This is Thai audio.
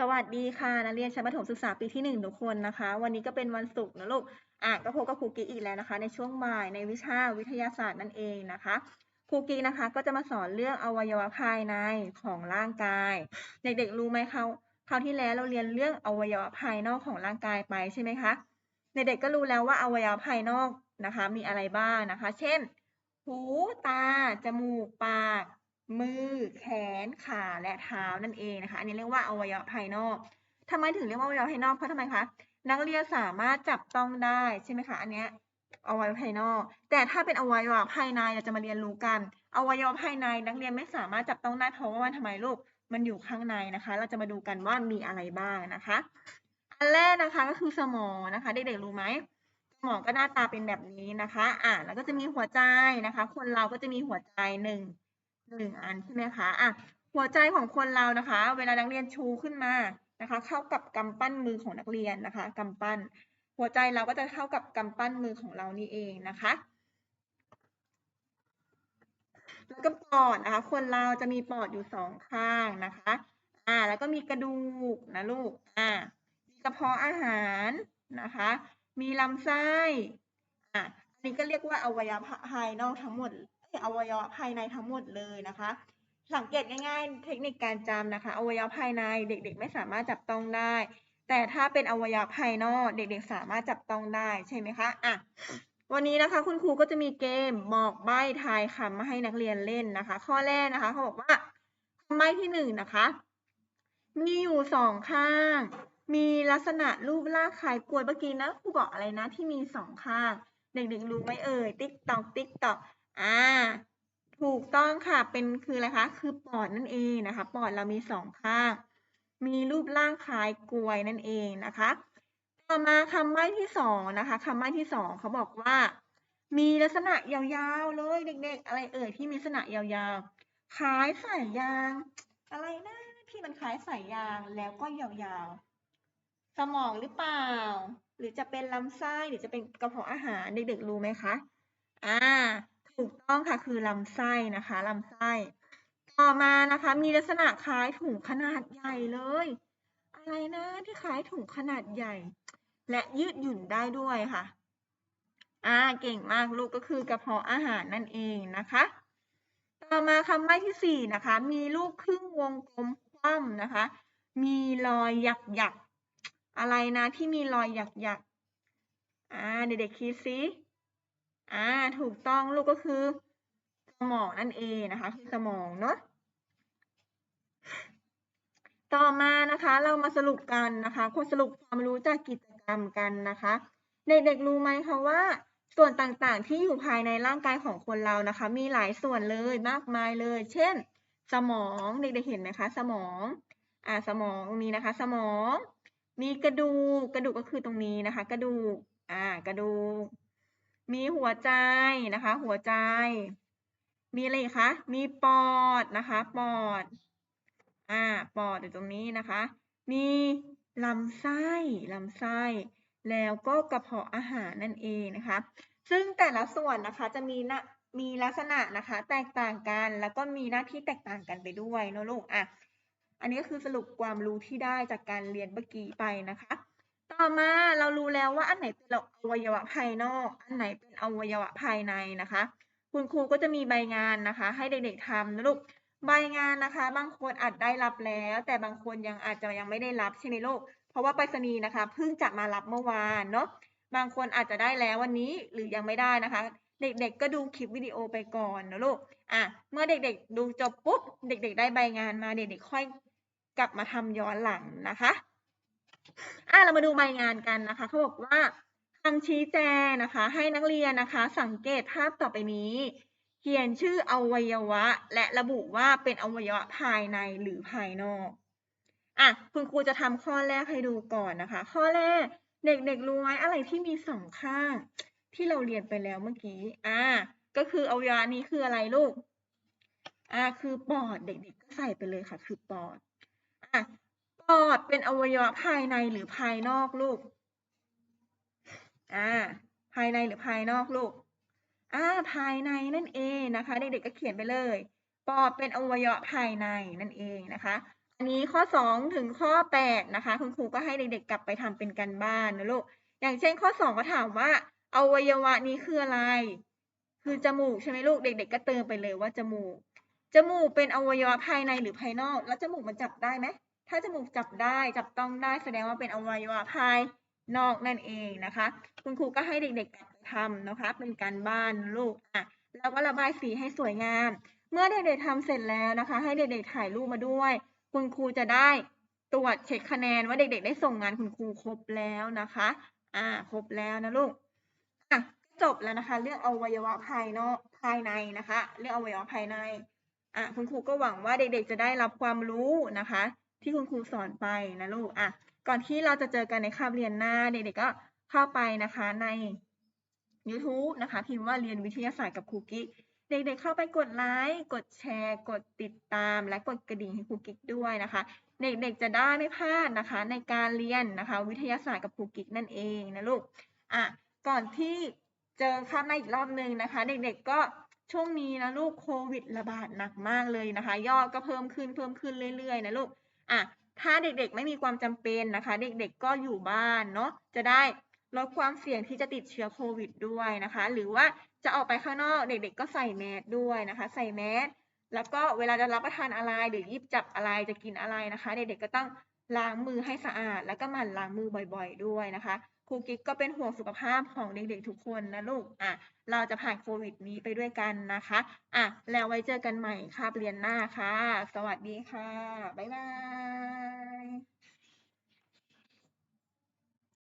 สวัสดีค่ะนักเรียนชั้นประถมศึกษาปีที่หนึ่งทุกคนนะคะ วันนี้ก็เป็นวันศุกร์นะลูกอะก็พบกับครูกิ๊กอีกแล้วนะคะ ในช่วงบ่ายในวิชาวิทยาศาสตร์นั่นเองนะคะครูกิ๊กนะคะ ก็จะมาสอนเรื่องอวัยวะภายในของร่างกาย เด็กๆรู้ไหมเขาคราวที่แล้วเราเรียนเรื่องอวัยวะภายนอกของร่างกายไปใช่ไหมคะเด็กๆก็รู้แล้วว่าอวัยวะภายนอกนะคะ มีอะไรบ้างนะคะ เช่น หูตาจมูกปาก มือ แขน ขา และเท้านั่นเองนะคะ อันนี้เรียกว่าอวัยวะภายนอกทำไมถึงเรียกว่าอวัยวะภายนอกเพราะทำไมคะ นักเรียนสามารถจับต้องได้ใช่ไหมคะ อันเนี้ยอวัยวะภายนอก แต่ถ้าเป็นอวัยวะภายในเราจะมาเรียนรู้กัน อวัยวะภายในนักเรียนไม่สามารถจับต้องได้เพราะว่ามันทำไมลูก มันอยู่ข้างในนะคะ เราจะมาดูกันว่ามีอะไรบ้างนะคะ อันแรกนะคะก็คือสมองนะคะ เด็กๆรู้ไหมสมองก็หน้าตาเป็นแบบนี้นะคะ อ่าแล้วก็จะมีหัวใจนะคะ คนเราก็จะมีหัวใจหนึ่ง หนึ่งอันใช่ไหมคะอะหัวใจของคนเรานะคะ เวลานักเรียนชูขึ้นมานะคะ เข้ากับกำปั้นมือของนักเรียนนะคะกำปั้น หัวใจเราก็จะเข้ากับกำปั้นมือของเรานี่เองนะคะแล้วก็ปอดนะคะ คนเราจะมีปอดอยู่สองข้างนะคะ อ่า แล้วก็มีกระดูกนะลูก อ่า มีกระเพาะอาหารนะคะ มีลำไส้ อะอันนี้ก็เรียกว่าอวัยวะภายนอกทั้งหมด อวัยวะภายในทั้งหมดเลยนะคะ สังเกตง่ายๆ เทคนิคการจำนะคะ อวัยวะภายในเด็กๆ ไม่สามารถจับต้องได้ แต่ถ้าเป็นอวัยวะภายนอกเด็กๆ สามารถจับต้องได้ใช่ไหมคะอะวันนี้นะคะคุณครูก็จะมีเกมบอกใบ้ทายคำมาให้นักเรียนเล่นนะคะ ข้อแรกนะคะเขาบอกว่าคำใบ้ที่หนึ่งนะคะ มีอยู่สองข้าง มีลักษณะรูปร่างคล้ายกลวยเมื่อกี้นะครูบอกอะไรนะที่มีสองข้าง เด็กๆรู้ไหมเอ่ยติ๊กตอกติ๊กตอก อ่า ถูกต้องค่ะ เป็นคืออะไรคะ คือปอดนั่นเองนะคะ ปอดเรามีสองข้าง มีรูปร่างคล้ายกลวยนั่นเองนะคะ ต่อมาคำใบ้ที่สองนะคะคำใบ้ที่สองเขาบอกว่า มีลักษณะยาวๆเลยเด็ก ๆ อะไรเอ่ยที่มีลักษณะยาวๆ คล้ายสายยาง อะไรนะที่มันคล้ายสายยางแล้วก็ยาวๆ สมองหรือเปล่า หรือจะเป็นลำไส้หรือจะเป็นกระเพาะอาหารเด็กๆรู้ไหมคะ อ่า ถูกต้องค่ะคือลำไส้นะคะลำไส้ ต่อมานะคะ มีลักษณะคล้ายถุงขนาดใหญ่เลย อะไรนะที่คล้ายถุงขนาดใหญ่ และยืดหยุ่นได้ด้วยค่ะอ่าเก่งมากลูกก็คือกระเพาะอาหารนั่นเองนะคะ ต่อมาคำใบ้ที่สี่นะคะ มีลูกครึ่งวงกลมคว่ำนะคะ มีรอยหยักหยักอะไรนะที่มีรอยหยักหยักอ่าเด็กๆคิดสิ อ่า ถูกต้องลูกก็คือ สมองนั่นเองนะคะ คือสมองเนาะ ต่อมานะคะ เรามาสรุปกันนะคะคนสรุปความรู้จากกิจกรรมกันนะคะ เด็กๆรู้ไหมคะว่า ส่วนต่างๆ ที่อยู่ภายในร่างกายของคนเรานะคะ มีหลายส่วนเลยมากมายเลย เช่น สมองเด็กๆเห็นไหมคะ สมองอ่าสมองตรงนี้นะคะ สมอง มีกระดูกกระดูกก็คือตรงนี้นะคะ กระดูกอ่ากระดูก มีหัวใจนะคะ หัวใจ มีอะไรอีกคะ มีปอดนะคะ ปอด อ่า ปอดอยู่ตรงนี้นะคะ มีลำไส้ ลำไส้ แล้วก็กระเพาะอาหารนั่นเองนะคะ ซึ่งแต่ละส่วนนะคะจะมีนะมีลักษณะนะคะ แตกต่างกัน แล้วก็มีหน้าที่แตกต่างกันไปด้วยเนอะลูก อะ อันนี้ก็คือสรุปความรู้ที่ได้จากการเรียนเมื่อกี้ไปนะคะ ต่อมาเรารู้แล้วว่าอันไหนเป็นอวัยวะภายนอก อันไหนเป็นอวัยวะภายในนะคะ คุณครูก็จะมีใบงานนะคะ ให้เด็กๆทำนะลูกใบงานนะคะ บางคนอาจได้รับแล้ว แต่บางคนยังอาจจะยังไม่ได้รับใช่ไหมลูกเพราะว่าไปรษณีย์นะคะเพิ่งจะมารับเมื่อวานเนาะบางคนอาจจะได้แล้ววันนี้หรือยังไม่ได้นะคะ เด็กๆ ก็ดูคลิปวิดีโอไปก่อนนะลูกอะเมื่อเด็กๆ ดูจบปุ๊บ เด็ก ๆ ได้ใบงานมาเด็กๆค่อยกลับมาทำย้อนหลังนะคะ อะเรามาดูใบงานกันนะคะเขาบอกว่าคำชี้แจงนะคะ ให้นักเรียนนะคะ สังเกตภาพต่อไปนี้ เขียนชื่ออวัยวะ และระบุว่าเป็นอวัยวะภายในหรือภายนอกอะคุณครูจะทำข้อแรกให้ดูก่อนนะคะ ข้อแรกเด็กๆรู้ไหมอะไรที่มีสองข้าง ที่เราเรียนไปแล้วเมื่อกี้อ่าก็คืออวัยวะนี้คืออะไรลูกอ่าคือปอดเด็กๆก็ใส่ไปเลยค่ะ คือปอด อดเป็นอวัยวะภายในหรือภายนอกลูก อ่า ภายในหรือภายนอกลูก อ่า ภายในนั่นเองนะคะ เด็กๆก็เขียนไปเลย ปอดเป็นอวัยวะภายในนั่นเองนะคะ อันนี้ข้อสองถึงข้อแปดนะคะ คุณครูก็ให้เด็กๆกลับไปทำเป็นการบ้านนะลูก อย่างเช่นข้อสองก็ถามว่า อวัยวะนี้คืออะไร คือจมูกใช่ไหมลูก เด็ก ๆ ก็เติมไปเลยว่าจมูก จมูกเป็นอวัยวะภายในหรือภายนอก แล้วจมูกมันจับได้ไหม ถ้าจมูกจับได้จับต้องได้แสดงว่าเป็นอวัยวะภายนอกนั่นเองนะคะ คุณครูก็ให้เด็กๆกลับไปทำนะคะ เป็นการบ้านลูกอะแล้วก็ระบายสีให้สวยงาม เมื่อเด็กๆทำเสร็จแล้วนะคะ ให้เด็กๆถ่ายรูปมาด้วย คุณครูจะได้ตรวจเช็คคะแนนว่าเด็กๆ ได้ส่งงานคุณครูครบแล้วนะคะ อ่า ครบแล้วนะลูกอะจบแล้วนะคะ เรื่องอวัยวะภายนอกภายในนะคะ เรื่องอวัยวะภายใน อะคุณครูก็หวังว่าเด็กๆ จะได้รับความรู้นะคะ ที่คุณครูสอนไปนะลูกอะก่อนที่เราจะเจอกันในคาบเรียนหน้าเด็กๆก็เข้าไปนะคะใน YouTube นะคะพิมพ์ว่าเรียนวิทยาศาสตร์กับครูกิ๊กเด็กๆเข้าไปกดไลค์กดแชร์ กดติดตาม และกดกระดิ่งให้ครูกิ๊กด้วยนะคะ เด็กๆจะได้ไม่พลาดนะคะ ในการเรียนนะคะ วิทยาศาสตร์กับครูกิ๊กนั่นเองนะลูกอะก่อนที่เจอคาบหน้าอีกรอบหนึ่งนะคะ เด็กๆก็ช่วงนี้นะลูกโควิดระบาดหนักมากเลยนะคะ ยอดก็เพิ่มขึ้นเพิ่มขึ้นเรื่อยๆนะลูก อะถ้าเด็กๆไม่มีความจำเป็นนะคะ เด็กๆก็อยู่บ้านเนาะจะได้ลดความเสี่ยงที่จะติดเชื้อโควิดด้วยนะคะ หรือว่าจะออกไปข้างนอกเด็กๆ ก็ใส่แมสด้วยนะคะ ใส่แมสแล้วก็เวลาจะรับประทานอะไรหรือหยิบจับอะไรจะกินอะไรนะคะ เด็กๆก็ต้องล้างมือให้สะอาด แล้วก็หมั่นล้างมือบ่อย ๆ ด้วยนะคะ ครูกิ๊กก็เป็นห่วงสุขภาพของเด็กๆทุกคนนะลูกอะเราจะผ่านโควิดนี้ไปด้วยกันนะคะอะแล้วไว้เจอกันใหม่คาบเรียนหน้าค่ะ สวัสดีค่ะ บ๊ายบาย